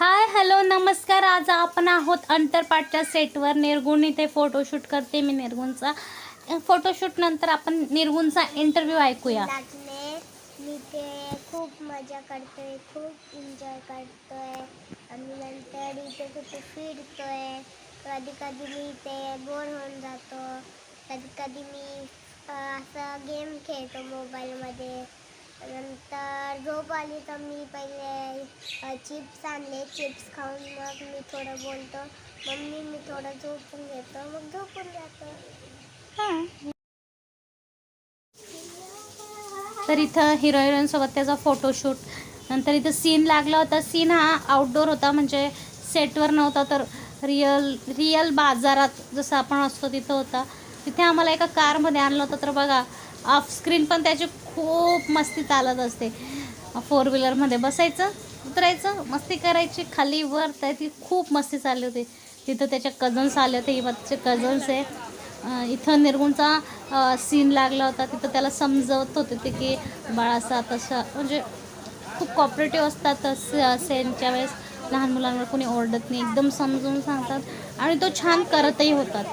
Hi hello नमस्कार. आज आपण आहोत अंतरपाठच्या सेटवर. निर्गुण इथे फोटोशूट करते मी निर्गुणचा. फोटोशूट नंतर आपण निर्गुणचा इंटरव्ह्यू ऐकूया. मी ते खूप मजा करतोय खूप एन्जॉय करतोय. आणि नंतर इथे कुठे फिरतोय. कधी कधी मी इथे बोर होऊन जातो. कधी कधी मी असा असं गेम खेळतो मोबाईलमध्ये झोप आली तर मी पहिले चिप्स आणले. चिप्स खाऊन मग मी थोडं बोलतो. मम्मी मी थोडं झोपून घेतो. मग झोपून जातो. तर इथं हिरो हिरोईनसोबत त्याचा फोटोशूट नंतर इथं सीन लागला होता. सीन हा आउटडोर होता. म्हणजे सेटवर नव्हता तर रिअल रिअल बाजारात जसं आपण असतो तिथं होता. तिथे आम्हाला एका कारमध्ये आणलं होतं. तर बघा ऑफ स्क्रीन पण त्याची खूप मस्ती चालत असते. फोर व्हीलरमध्ये बसायचं उतरायचं मस्ती करायची. खाली वर ती खूप मस्ती चालली होती. तिथं त्याच्या कझन्स आले होते ही कझन्स आहे. इथं निर्गुणचा सीन लागला होता. तिथं त्याला समजवत होते ते की बाळासा तसं तसा म्हणजे खूप कॉपरेटिव्ह असतात सेनच्या वेळेस. लहान मुलांवर कोणी ओरडत नाही एकदम समजून सांगतात. आणि तो छान करतही होतात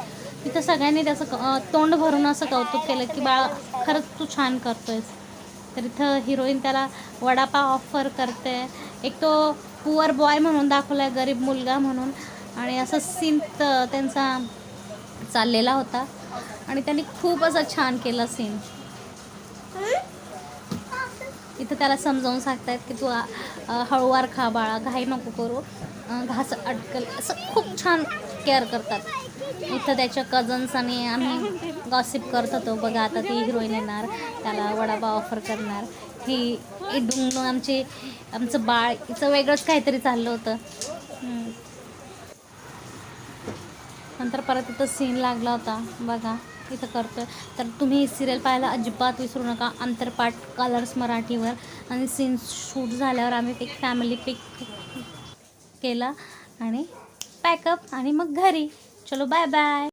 तिथं सगळ्यांनी त्याचं तोंड भरून असं कौतुक केलं की बाळा खरंच तू छान करतोयस. तर इथं हिरोईन त्याला वडापाव ऑफर करते. एक तो पुअर बॉय म्हणून दाखवला आहे गरीब मुलगा म्हणून. आणि असं सीन त्यांचा चाललेला होता. आणि त्यांनी खूप असं छान केलं सीन इथं त्याला समजावून सांगतायत की तू हळुवार हळूवार खा बाळा घाई नको करू. घास अटकल असं खूप छान केअर करतात. इथं त्याच्या कजन्स आणि आम्ही गॉसिप करत होतो बघा आता ती हिरोईन येणार त्याला वडापाव ऑफर करणार. ही ही डुंगणू आमची आमचं बाळ हिचं वेगळंच काहीतरी चाललं होतं. नंतर परत इथं सीन लागला होता बघा इथं करतोय. तर तुम्ही ही सिरियल पाहायला अजिबात विसरू नका अंतरपाठ कलर्स मराठीवर. आणि सीन शूट झाल्यावर आम्ही एक फॅमिली पिक केला आणि पॅकअप आणि मग घरी. चलो बाय बाय